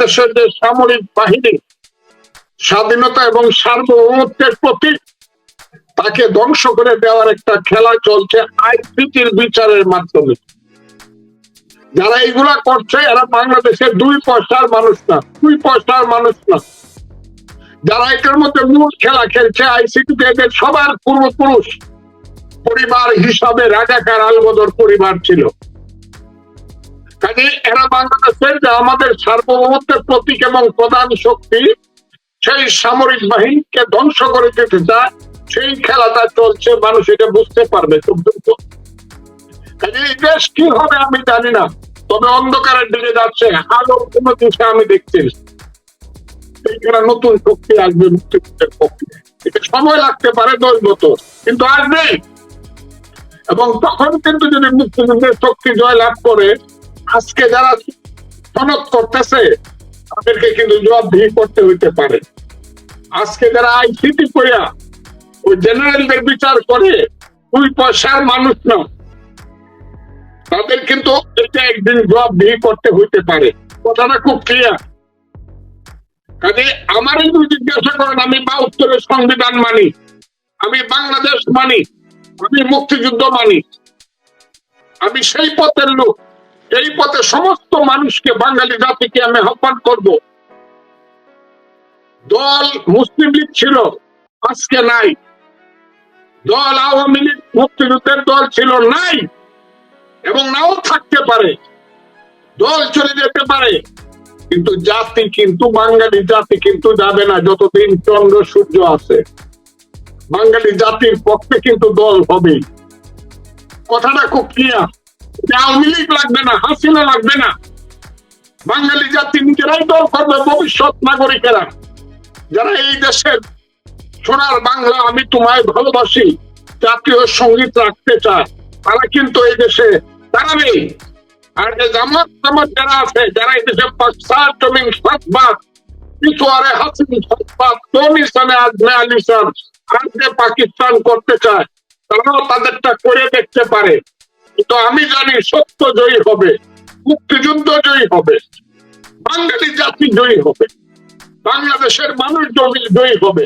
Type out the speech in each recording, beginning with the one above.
বাংলাদেশের যে সামরিক বাহিনী স্বাধীনতা এবং সার্বভৌমত্বের প্রতি তাকে ধ্বংস করে দেওয়ার একটা খেলা চলছে আইসিটির বিচারের মাধ্যমে। যারা এগুলা করছে, এরা বাংলাদেশের দুই পয়সার মানুষ না, দুই পয়সার মানুষ না। যারা এটার মধ্যে মূল খেলা খেলছে আইসিটিতে এদের সবার পূর্বপুরুষ পরিবার হিসাবে রাজাকার আলবদর পরিবার ছিল। কাজে এরা বাংলাদেশের যে আমাদের সার্বভৌমত্বের প্রতীক এবং প্রধান শক্তি, সেই সামরিক বাহিনীকে ধ্বংস করে দিতে চায়, সেই খেলাটা চলছে, মানুষ এটা বুঝতে পারবে কাজে এই দেশ কি হবে আমি জানি না, তবে অন্ধকারের দিকে যাচ্ছে আলোর কোন দিশে আমি দেখছি না। এইখানে নতুন শক্তি আসবে, মুক্তিযুদ্ধের পক্ষে। এটা সময় লাগতে পারে দশ বছর, কিন্তু আসবে এবং তখন কিন্তু যদি মুক্তিযুদ্ধের শক্তি জয় লাভ করে আজকে যারা সনদ করতেছে, তাদেরকে কিন্তু জবাবদিহি করতে হইতে পারে। আজকে যারা আইসিটি করিয়া ওই জেনারেলদের বিচার করে, দুই পয়সার মানুষ না, তাদের কিন্তু এটা একদিন জবাবদিহি করতে হইতে পারে। কথাটা খুব ক্লিয়ার কাজে আমারই যদি জিজ্ঞাসা করেন, আমি বা উত্তরের সংবিধান মানি, আমি বাংলাদেশ মানি, আমি মুক্তিযুদ্ধ মানি, আমি সেই পথের লোক। এই পথে সমস্ত মানুষকে বাঙালি জাতিকে আমি আহ্বান করব। দল মুসলিম লীগ ছিল, আজকে নাই। দল আওয়ামী লীগ মুক্তিযুদ্ধের দল ছিল, নাই। এবং নাও থাকতে পারে। দল চলে যেতে পারে। কিন্তু জাতি কিন্তু বাঙালি, জাতি কিন্তু যাবে না যতদিন চন্দ্র, সূর্য আছে। বাঙালি জাতির পক্ষে কিন্তু দল হবে কথাটা খুব ক্লিয়ার আওয়ামী লীগ লাগবে না, হাসিনা লাগবে না। বাঙালি জাতি নিজেরাই দল করবে, ভবিষ্যৎ নাগরিকেরা। যারা এই দেশের সোনার বাংলা আমি তোমায় ভালোবাসি, জাতীয় সংগীত রাখতে চায়, তারা কিন্তু এই দেশে দাঁড়াবে। আর যে জামাত জামাত যারা আছে, যারা এই দেশে পাকসার জমিন সৎবাদ পিছুয়ারে হাসিন সৎবাদ কোন ইসানে আজমে আলিসান আজকে পাকিস্তান করতে চায়, তারাও তাদেরটা করে দেখতে পারে। কিন্তু আমি জানি সত্য জয়ী হবে মুক্তিযুদ্ধ জয়ী হবে বাঙালি জাতি জয়ী হবে বাংলাদেশের মানুষ জয়ী জয়ী হবে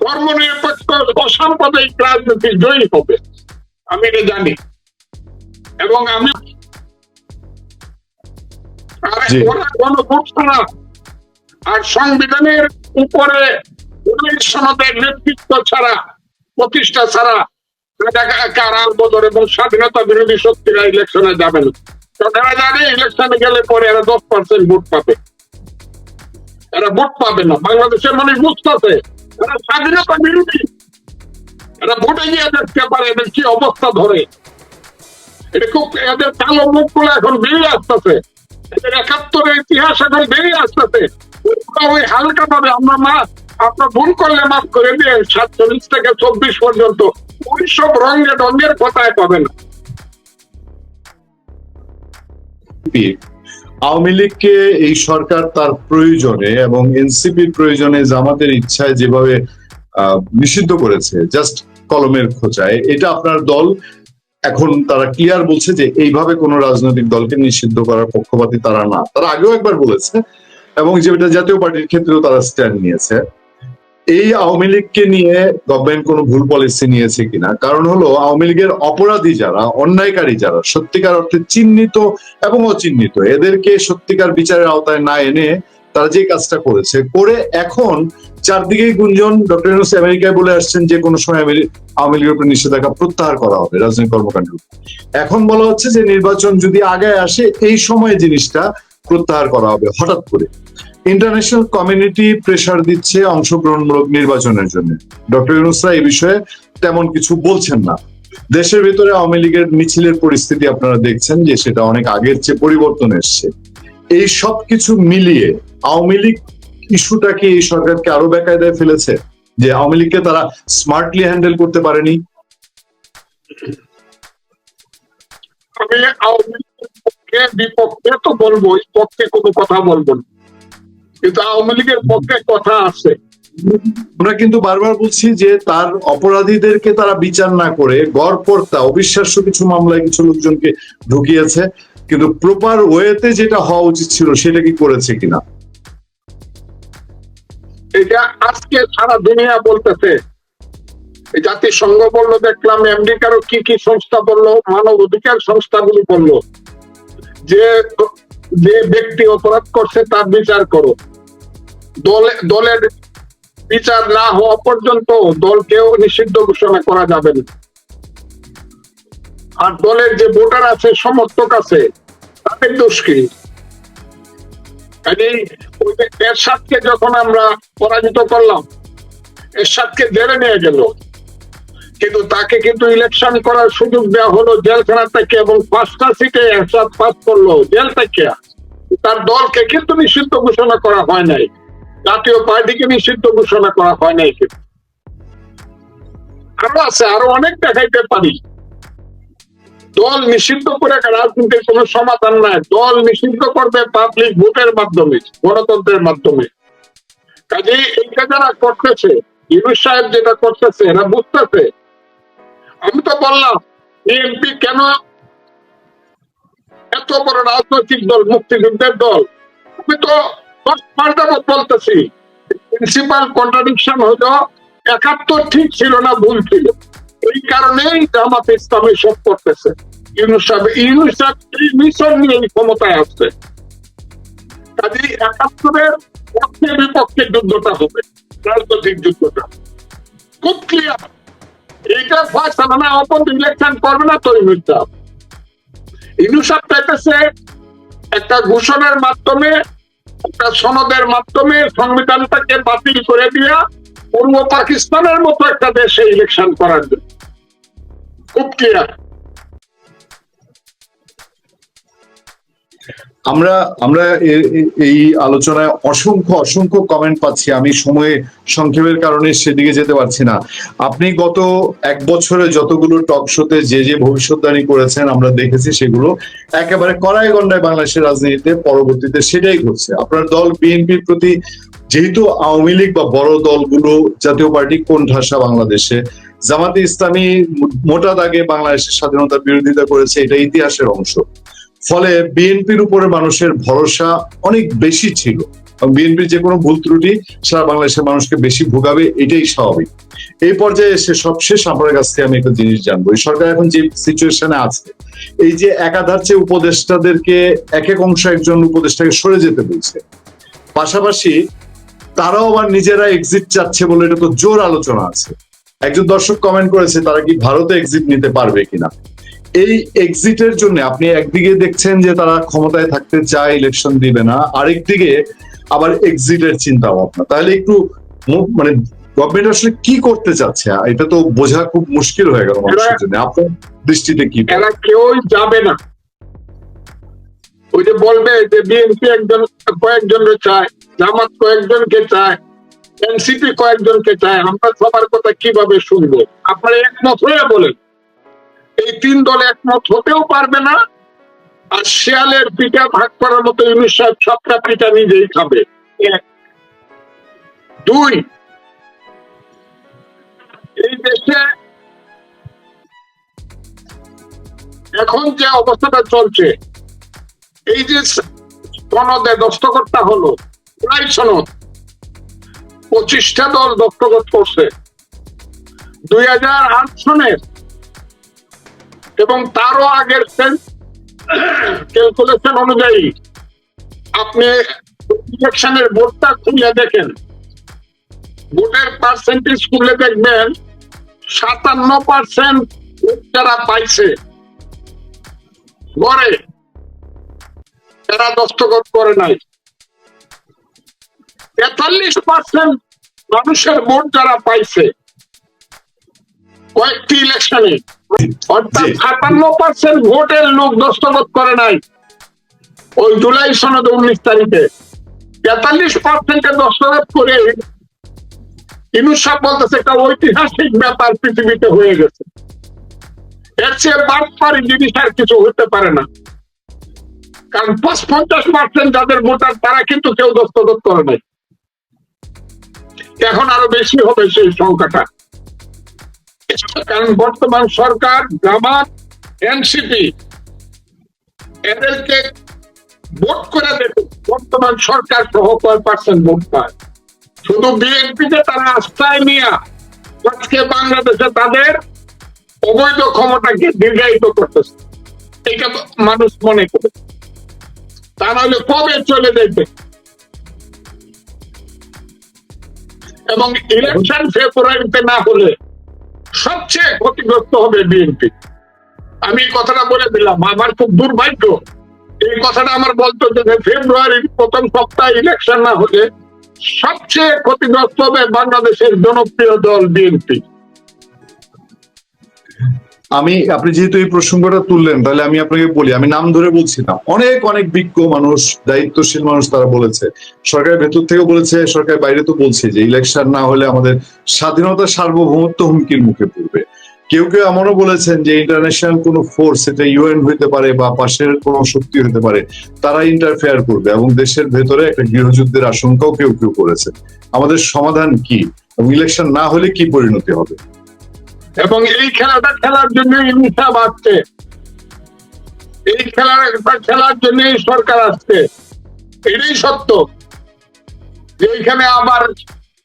ধর্মনিরপেক্ষ অসাম্প্রদায়িক রাজনীতি জয়ী হবে আমি এটা জানি। এবং আমি আর সংবিধানের উপরে সনদের নেতৃত্ব ছাড়া প্রতিষ্ঠা ছাড়া রাজাকার আলবদর এবং স্বাধীনতা বিরোধী শক্তিরা ইলেকশনে যাবে না। এরা জানে ইলেকশনে গেলে পরে এরা দশ পার্সেন্ট ভোট পাবে। এরা ভোট পাবে না, বাংলাদেশের মানুষ বুঝতেছে। এরা স্বাধীনতা বিরোধী। এরা ভোটে গিয়ে দেখতে পারে এদের কি অবস্থা ধরে। এটা খুব এদের কালো মুখগুলো এখন বেরিয়ে আসতেছে। এদের একাত্তরের ইতিহাস এখন বেরিয়ে আসতেছে। ওই হালকা ভাবে আমরা মা আপনার ভুল করলে মাফ করে দিয়ে সাতচল্লিশ থেকে চব্বিশ পর্যন্ত ওই সব রঙে রঙের কথায় পাবে না আওয়ামী লীগকে এই সরকার তার প্রয়োজনে এবং এনসিপির প্রয়োজনে জামাতের ইচ্ছায় যেভাবে নিষিদ্ধ করেছে জাস্ট কলমের খোঁচায়, এটা আপনার দল এখন তারা ক্লিয়ার বলছে যে এইভাবে কোন রাজনৈতিক দলকে নিষিদ্ধ করার পক্ষপাতী তারা না। তারা আগেও একবার বলেছে, এবং যেটা জাতীয় পার্টির ক্ষেত্রেও তারা স্ট্যান্ড নিয়েছে। এই আওয়ামী লীগকে নিয়ে গভর্নমেন্ট কোনো ভুল পলিসি নিয়েছে কিনা? কারণ হলো আওয়ামী লীগের অপরাধী যারা, অন্যায়কারী যারা, সত্যিকার অর্থে চিহ্নিত এবং অচিহ্নিত, এদেরকে সত্যিকার বিচারের আওতায় না এনে তারা যে কাজটা করেছে, করে এখন চারদিকে গুঞ্জন ডক্টর ইউনুস আমেরিকায় বলে আসছেন যে কোনো সময় আওয়ামী লীগের উপর নিষেধাজ্ঞা প্রত্যাহার করা হবে রাজনৈতিক কর্মকাণ্ডের এখন বলা হচ্ছে যে নির্বাচন যদি আগে আসে, এই সময় জিনিসটা প্রত্যাহার করা হবে হঠাৎ করে। ইন্টারন্যাশনাল কমিউনিটি প্রেসার দিচ্ছে অংশগ্রহণমূলক নির্বাচনের জন্য। ডক্টর ইউনুসরা এই বিষয়ে তেমন কিছু বলছেন না। দেশের ভেতরে আওয়ামী লীগের মিছিলের পরিস্থিতি আপনারা দেখছেন যে সেটা অনেক আগের চেয়ে পরিবর্তন এসছে। এই সব কিছু মিলিয়ে আওয়ামী লীগ ইস্যুটাকে এই সরকারকে আরও বেকায়দায় ফেলেছে? যে আওয়ামী লীগকে তারা স্মার্টলি হ্যান্ডেল করতে পারেনি? আমি আওয়ামী লীগের পক্ষে বিপক্ষে তো বলব পক্ষে কোনো কথা বলব না। কিন্তু আওয়ামী লীগের পক্ষে কথা আছে। আমরা কিন্তু বারবার বলছি যে তার অপরাধীদেরকে তারা বিচার না করে গড়পর্তা অবিশ্বাস্য কিছু মামলায় কিছু লোকজনকে ঢুকিয়েছে। কিন্তু প্রপার ওয়েতে যেটা হওয়া উচিত ছিল সেটা কি করেছে কিনা? এটা আজকে সারা দুনিয়া বলতেছে। জাতিসংঘ বলল দেখলাম আমেরিকারও কি কি সংস্থা বলল মানব অধিকার সংস্থাগুলো বলল। যে যে ব্যক্তি অপরাধ করছে তার বিচার করো। দলে দলের বিচার না হওয়া পর্যন্ত দলকেও নিষিদ্ধ ঘোষণা করা যাবে না। আর দলের যে ভোটার আছে, সমর্থক আছে, তাদের দোষ কি? যে এরশাদকে যখন আমরা পরাজিত করলাম, এরশাদকে জেলে নিয়ে গেল। কিন্তু তাকে কিন্তু ইলেকশন করার সুযোগ দেওয়া হলো জেলখানা থেকে এবং পাঁচটা সিটে এরশাদ পাস করল জেল থেকে। তার দলকে কিন্তু নিষিদ্ধ ঘোষণা করা হয় নাই। জাতীয় পার্টিকে নিষিদ্ধ ঘোষণা করা হয় নাই কিন্তু। আরও আছে, আরও অনেক দেখাইতে পারি। দল নিষিদ্ধ করে রাজনীতির কোনো সমাধান নাই। দল নিষিদ্ধ করবে পাবলিক ভোটের মাধ্যমে, গণতন্ত্রের মাধ্যমে। কাজে এইটা যারা করতেছে, ইউনুস সাহেব যেটা করতেছে, এরা বুঝতেছে। আমি তো বললাম, বিএনপি কেন এত বড় রাজনৈতিক দল, মুক্তিযুদ্ধের দল? আমি তো বলতেছি। প্রিন্সিপাল কন্ট্রাডিকশন হলো, একাত্তর ঠিক ছিল না ভুল ছিল। এই কারণেই জামাত ইসলামী সব করতেছে। মিশন নিয়ে ক্ষমতায় আসছে। কাজে একাত্তরের পক্ষে বিপক্ষে যুদ্ধটা হবে, রাজনৈতিক যুদ্ধটা। খুব ক্লিয়ার এইটা না অপন ইলেকশন করবে না তো ইউনুস সাহেব। একটা ঘোষণার মাধ্যমে একটা সনদের মাধ্যমে সংবিধানটাকে বাতিল করে দিয়া পূর্ব পাকিস্তানের মতো একটা দেশে ইলেকশন করার জন্য। খুব ক্লিয়ার আমরা আমরা এই আলোচনায় অসংখ্য অসংখ্য কমেন্ট পাচ্ছি। আমি সময়ে সংক্ষেপের কারণে সেদিকে যেতে পারছি না। আপনি গত এক বছরে যতগুলো টক শোতে যে যে ভবিষ্যৎবাণী করেছেন, আমরা দেখেছি সেগুলো একেবারে কড়াই গন্ডায় বাংলাদেশের রাজনীতিতে পরবর্তীতে সেটাই ঘটছে। আপনার দল বিএনপির প্রতি যেহেতু আওয়ামী লীগ বা বড় দলগুলো জাতীয় পার্টি কোন ঠাসা বাংলাদেশে, জামাতে ইসলামী মোটা দাগে বাংলাদেশের স্বাধীনতার বিরোধিতা করেছে, এটা ইতিহাসের অংশ। ফলে বিএনপির উপরে মানুষের ভরসা অনেক বেশি ছিল। বিএনপির যে কোনো ভুল ত্রুটি সারা বাংলাদেশের মানুষকে বেশি ভোগাবে, এটাই স্বাভাবিক। এই পর্যায়ে এসে সবশেষ আপনার কাছ থেকে আমি একটা জিনিস জানব। সরকার এখন যে সিচুয়েশনে আছে, এই যে একাধার চেয়ে উপদেষ্টাদেরকে এক এক অংশ একজন উপদেষ্টাকে সরে যেতে বলছে, পাশাপাশি তারাও আবার নিজেরা এক্সিট চাচ্ছে বলে এটা তো জোর আলোচনা আছে। একজন দর্শক কমেন্ট করেছে, তারা কি ভারতে এক্সিট নিতে পারবে কিনা? এই এক্সিটের জন্য আপনি একদিকে দেখছেন যে তারা ক্ষমতায় থাকতে চায় ইলেকশন দিবে না। আরেকদিকে আবার এক্সিটের চিন্তা ভাবনা তাহলে একটু মানে গভর্নমেন্ট আসলে কি করতে চাচ্ছে? এটা তো বোঝা খুব মুশকিল হয়ে গেল মানুষের জন্য। আপনার দৃষ্টিতে কি? এরা কেউই যাবে না। ওই যে বলবে যে বিএনপি একজন কয়েকজনকে চায় জামাত কয়েকজনকে চায় এনসিপি কয়েকজনকে চায়। আমরা সবার কথা কীভাবে শুনব? আপনারা একমত হয়ে বলেন। এই তিন দল একমত হতেও পারবে না। আর শিয়ালের পিঠা ভাগ করার মতো ইউনুস সাহেব সবটা পিঠা নিজেই খাবে। দুই এই দেশে এখন যে অবস্থাটা চলছে এই যে সনদে দস্তখতটা হলো প্রায় সনদ। পঁচিশটা দল দস্তখত করছে। দুই হাজার আট সনের এবং তারও আগের ক্যালকুলেশন অনুযায়ী আপনি ইলেকশনের বোর্ডটা খুলে দেখেন। ভোটের পার্সেন্টেজ খুলে দেখবেন, সাতান্ন পার্সেন্ট যারা পাইছে, গড়ে এরা দস্তখত করে নাই। তেতাল্লিশ পার্সেন্ট মানুষের ভোট যারা পাইছে, কয়েকটি ইলেকশনে অর্থাৎ। সাতান্ন পার্সেন্ট ভোটের লোক দস্তখত করে নাই। ওই জুলাই সনদ উনিশ তারিখে। তেতাল্লিশ পার্সেন্টে দস্তখত করে সাহেব বলতেছে একটা ঐতিহাসিক ব্যাপার পৃথিবীতে হয়ে গেছে। এর চেয়ে বাটপারি জিনিস আর কিছু হতে পারে না। কারণ পাঁচ পঞ্চাশ পার্সেন্ট যাদের ভোটার তারা কিন্তু কেউ দস্তখত করে নাই। এখন আরও বেশি হবে সেই সংখ্যাটা। কারণ বর্তমান সরকার, জামাত, এনসিপি, এদেরকে ভোট করে দেখুন বর্তমান সরকার সহ কয় পার্সেন্ট ভোট পায়? শুধু বিএনপিকে তারা আস্থায় নিয়ে আজকে বাংলাদেশে তাদের অবৈধ ক্ষমতাকে দীর্ঘায়িত করতেছে। এটা মানুষ মনে করে। তা নাহলে কবে চলে যাইবে? এবং ইলেকশন ফেব্রুয়ারিতে না হলে সবচেয়ে ক্ষতিগ্রস্ত হবে বিএনপি। আমি কথাটা বলে দিলাম, আমার খুব দুর্ভাগ্য। এই কথাটা আমার বলতো যে ফেব্রুয়ারির প্রথম সপ্তাহে ইলেকশন না হলে সবচেয়ে ক্ষতিগ্রস্ত হবে বাংলাদেশের জনপ্রিয় দল বিএনপি। আমি, আপনি যেহেতু এই প্রসঙ্গটা তুললেন, তাহলে আমি আপনাকে বলি, আমি নাম ধরে বলছি না অনেক অনেক বিজ্ঞ মানুষ, দায়িত্বশীল মানুষ তারা বলেছে। সরকারের ভেতর থেকে বলেছে, সরকারের বাইরে তো বলছে যে ইলেকশন না হলে আমাদের স্বাধীনতা সার্বভৌমত্ব হুমকির মুখে পড়বে। কেউ কেউ এমনও বলেছেন যে ইন্টারন্যাশনাল কোনো ফোর্স এটা ইউএন হইতে পারে বা পাশের কোনো শক্তি হতে পারে তারা ইন্টারফেয়ার করবে এবং দেশের ভেতরে একটা গৃহযুদ্ধের আশঙ্কাও কেউ কেউ করেছে। আমাদের সমাধান কি? এবং ইলেকশন না হলে কি পরিণতি হবে? এবং এই খেলাটা খেলার জন্য ইনিশা বাড়ছে। এই খেলাটা খেলার জন্য সরকার আসছে। এটাই সত্য। যে এখানে আবার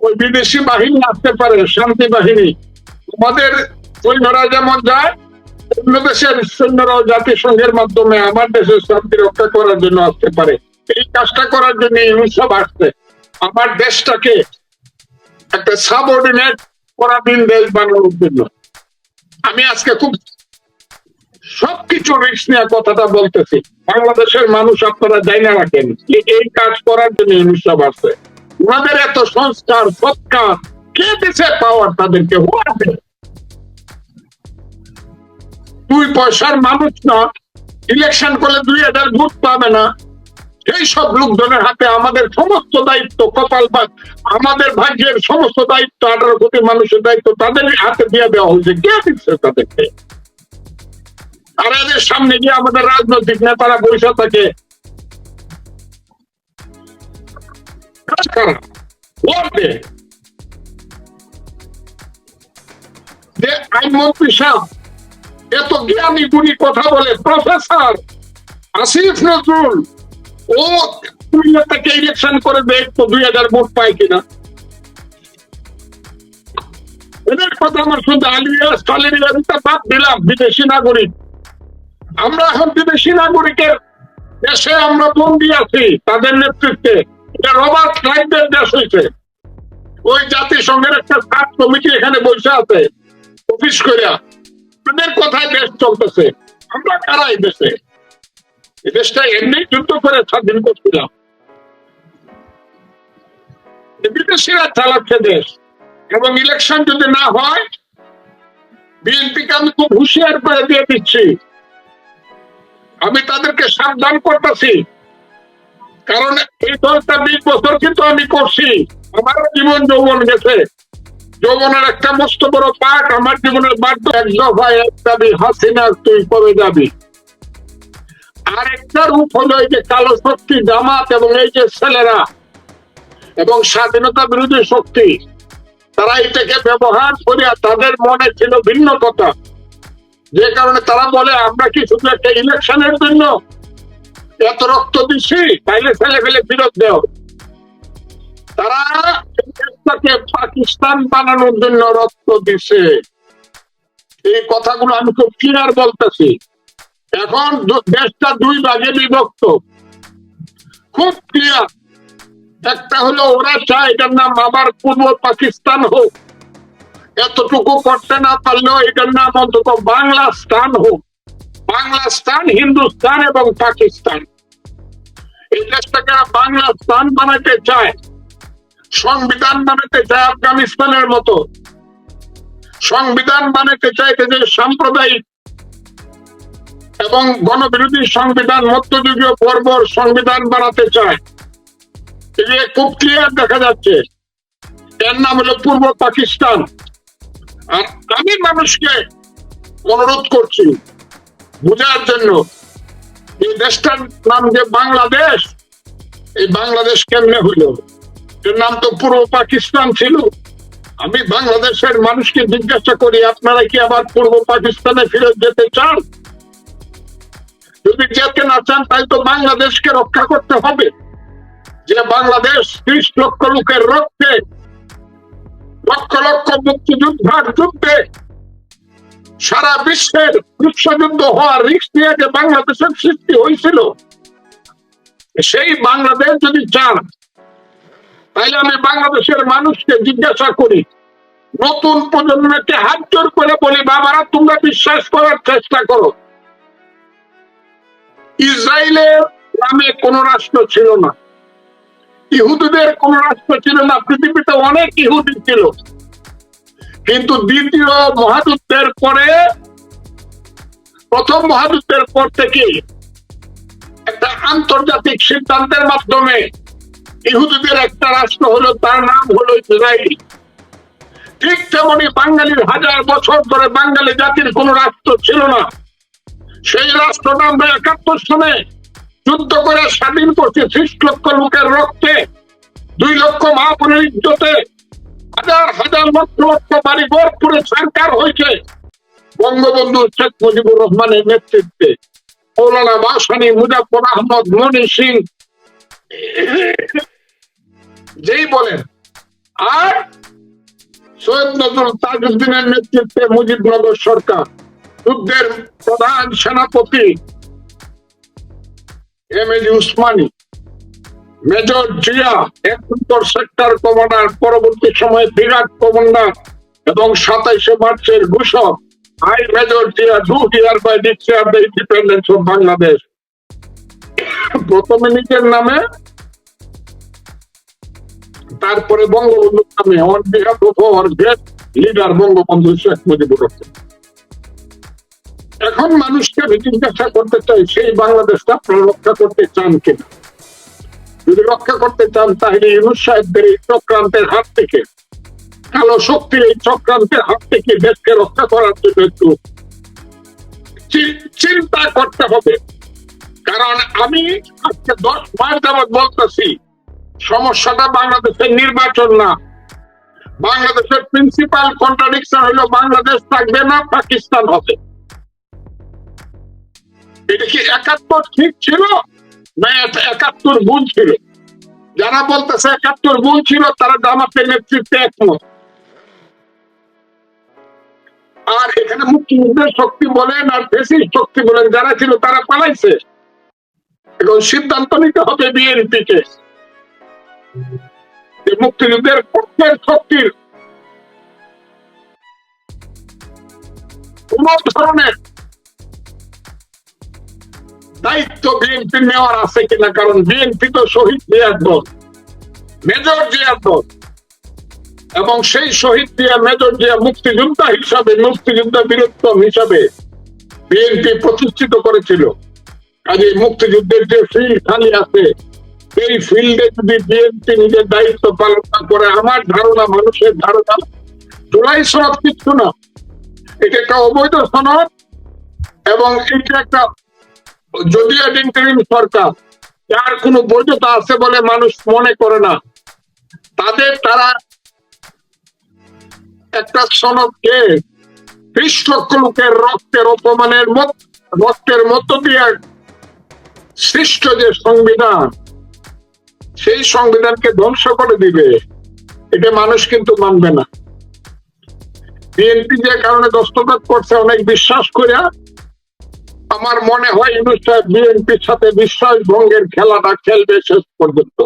ওই বিদেশি বাহিনী আসতে পারে, শান্তি বাহিনী। আমাদের সৈন্যরা যেমন যায়, অন্য দেশের সৈন্যরাও জাতিসংঘের মাধ্যমে আমার দেশের শান্তি রক্ষা করার জন্য আসতে পারে। এই কাজটা করার জন্য সব আসছে আমার দেশটাকে একটা সাবঅর্ডিনেট পরাধীন দেশ বানানোর জন্য। আমি আজকে খুব সবকিছু রিস্ক নিয়ে কথাটা বলতেছি। বাংলাদেশের মানুষ আপনারা জানা রাখেন যে এই কাজ করার জন্য ইউনিসেফ আছে। ওনাদের এত সংস্কার, সৎকার, কে দিছে পাওয়ার তাদেরকে? Who দুই পয়সার মানুষ না ইলেকশন করলে দুই হাজার ভোট পাবে না। সেই সব লোকজনের হাতে আমাদের সমস্ত দায়িত্ব, কপাল আমাদের ভাগ্যের সমস্ত দায়িত্ব, আঠারো কোটি মানুষের দায়িত্ব তাদের হাতে দিয়ে দেওয়া হয়েছে। কে দিচ্ছে তাদেরকে? আর এদের সামনে গিয়ে আমাদের রাজনৈতিক নেতারা বসে থাকে। যে আইনমন্ত্রী সাহেব, এত জ্ঞানী গুণী কথা বলে, প্রফেসর আসিফ নজরুল ও কুমিল্লা থেকে ইলেকশন করে দেখতো দুই হাজার ভোট পায় কিনা। এদের কথা আমার শুনতে আলিয়া সালিয়া বাদ দিলাম, বিদেশি নাগরিক। আমরা এখন বিদেশি নাগরিকের দেশে আমরা বন্দি আছি, তাদের নেতৃত্বে। এটা রবার্ট ক্লাইভের দেশ হয়েছে ওই জাতিসংঘের একটা সাত কমিটি এখানে বসে আছে, অফিস করিয়া তাদের কথায় দেশ চলতেছে। আমরা কারা এই দেশে? দেশটা এমনি যুদ্ধ করে স্বাধীন করছিলাম। বিদেশিরা চালাচ্ছে দেশ। এবং ইলেকশন যদি না হয় বিএনপিকে আমি খুব হুঁশিয়ার করে দিয়ে দিচ্ছি। আমি তাদেরকে সাবধান করতেছি। কারণ এই দলটা বিশ বছর কিন্তু আমি করছি। আমার জীবন যৌবন গেছে। যৌবনের একটা মস্ত বড় পাঠ আমার জীবনের বাধ্য এক দফায় এক দাবি হাসিনা তুই কবে যাবি। আর একটা রূপ হলো এই যে কালো শক্তি জামাত এবং এই যে ছেলেরা এবং স্বাধীনতা বিরোধী শক্তি, তারা এটাকে ব্যবহার করিয়া তাদের মনে ছিল ভিন্ন কথা। যে কারণে তারা বলে, আমরা কি শুধু একটা ইলেকশনের জন্য এত রক্ত দিচ্ছি তাইলে ছেলে ফেলে বিরোধ দেও। তারা পাকিস্তান বানানোর জন্য রক্ত দিছে। এই কথাগুলো আমি খুব ক্লিয়ার বলতেছি। এখন দেশটা দুই ভাগে বিভক্ত। খুব ক্লিয়ার একটা হলো ওরা চায় এটার নাম আবার পূর্ব পাকিস্তান হোক। এতটুকু করতে না পারলেও এটার নাম অন্তত বাংলা স্থান হোক। বাংলা স্থান হিন্দুস্তান এবং পাকিস্তান। এই দেশটাকে বাংলা স্থান বানাতে চায়। সংবিধান বানাতে চায় আফগানিস্তানের মতো। সংবিধান বানাতে চায় যে সাম্প্রদায়িক এবং গণবিরোধী সংবিধান মধ্যযুগীয় পর্বর সংবিধান বানাতে চায়। এগুলো খুব ক্লিয়ার দেখা যাচ্ছে। এর নাম হলো পূর্ব পাকিস্তান। আর আমি মানুষকে অনুরোধ করছি বোঝার জন্য এই দেশটার নাম যে বাংলাদেশ, এই বাংলাদেশ কেমনে হইল এর নাম তো পূর্ব পাকিস্তান ছিল। আমি বাংলাদেশের মানুষকে জিজ্ঞাসা করি, আপনারা কি আবার পূর্ব পাকিস্তানে ফিরে যেতে চান? যদি যেতে না চান তাই তো বাংলাদেশকে রক্ষা করতে হবে। যে বাংলাদেশ ত্রিশ লক্ষ লোকের রক্তে, লক্ষ লক্ষ মুক্তিযোদ্ধার যুদ্ধে সারা বিশ্বের বিশ্বযুদ্ধ হওয়ার রিস্ক নিয়ে যে বাংলাদেশের সৃষ্টি হয়েছিল, সেই বাংলাদেশ যদি চান তাইলে আমি বাংলাদেশের মানুষকে জিজ্ঞাসা করি, নতুন প্রজন্মকে হাত জোর করে বলি, বাবারা, তোমরা বিশ্বাস করার চেষ্টা করো। ইসরায়েলের নামে কোন রাষ্ট্র ছিল না। ইহুদিদের কোন রাষ্ট্র ছিল না। পৃথিবীতে অনেক ইহুদি ছিল। কিন্তু দ্বিতীয় মহাযুদ্ধের পরে, প্রথম মহাযুদ্ধের পর থেকে একটা আন্তর্জাতিক সিদ্ধান্তের মাধ্যমে ইহুদিদের একটা রাষ্ট্র হলো, তার নাম হলো ইসরায়েল। ঠিক তেমনি বাঙালির হাজার বছর ধরে বাঙালি জাতির কোন রাষ্ট্র ছিল না। সেই রাষ্ট্রটা আমরা একাত্তর সনে যুদ্ধ করে স্বাধীন করছি ত্রিশ লক্ষ লোকের রক্তে। দুই লক্ষ মহাপুরের হাজার হাজার লক্ষ লক্ষ বাড়ি ঘর পুরে সরকার হয়েছে। বঙ্গবন্ধু শেখ মুজিবুর রহমানের নেতৃত্বে মৌলানা বাসানি মুজাফর আহমদ মনি সিং। যেই বলেন, আর সৈয়দ নজরুল তাজউদ্দিনের নেতৃত্বে মুজিবনগর সরকার যুদ্ধের প্রধান সেনাপতি M A Osmani. Major Zia এক একাত্তর সেক্টর কমান্ডার পরবর্তী সময়ে বিরাট কমান্ডার এবং সাতাইশে মার্চের ঘোষক major Zia do by declare the independence of Bangladesh প্রথমে নিজের নামে, তারপরে বঙ্গবন্ধুর নামে। On behalf of great leader Bangabandhu Sheikh Mujibur Rahman. এখন মানুষকে জিজ্ঞাসা করতে চাই, সেই বাংলাদেশটা আপনারা রক্ষা করতে চান কিনা? যদি রক্ষা করতে চান, তাহলে ইউনুস সাহেবদের এই চক্রান্তের হাত থেকে, কালো শক্তির এই চক্রান্তের হাত থেকে দেশকে রক্ষা করার জন্য একটু চিন্তা করতে হবে। কারণ আমি আজকে দশ মাস যাবৎ বলতেছি, সমস্যাটা বাংলাদেশের নির্বাচন না। বাংলাদেশের প্রিন্সিপাল কন্ট্রাডিকশন হলো বাংলাদেশ থাকবে না, পাকিস্তান হবে। এটা কি একাত্তর ঠিক ছিল? না একাত্তর ভুল ছিল? যারা বলতেছে একাত্তর ভুল ছিল, তারা জামাতের নেতৃত্বে একমত। আর এখানে মুক্তিযুদ্ধের শক্তি বলেন আর দেশের শক্তি বলেন, যারা ছিল তারা পালাইছে। এখন সিদ্ধান্ত নিতে হবে বিএনপি কে যে মুক্তিযুদ্ধের পক্ষের শক্তির কোন ধরনের দায়িত্ব বিএনপি নেওয়ার আছে কিনা, কারণ বিএনপি তো শহীদ জিয়ার দল, মেজর জিয়ার দল। এবং সেই শহীদ জিয়া, মেজর জিয়া মুক্তিযোদ্ধা হিসাবে, মুক্তিযুদ্ধ বীরত্তম হিসাবে বিএনপি প্রতিষ্ঠিত করেছিল। কাজে মুক্তিযুদ্ধের যে ফিল্ড খালি আছে এই ফিল্ডে যদি বিএনপি নিজের দায়িত্ব পালন না করে, আমার ধারণা, মানুষের ধারণা, জুলাই সনদ কিচ্ছু না। এটা একটা অবৈধ সনদ এবং এটা একটা যদিও ইন্টারিম সরকার যার কোনো বৈধতা আছে বলে মানুষ মনে করে না। তাদের তারা একটা সনদকে ত্রিশ লক্ষ লোকের রক্তের অপমানের রক্তের মধ্য দিয়ে সৃষ্ট যে সংবিধান, সেই সংবিধানকে ধ্বংস করে দিবে, এটা মানুষ কিন্তু মানবে না। বিএনপি যে কারণে দস্তখত করছে, অনেক বিশ্বাস করে আমার মনে হয় ইউনুস বিএনপির সাথে বিশ্বাস ভঙ্গের খেলাটা খেলবে শেষ পর্যন্ত।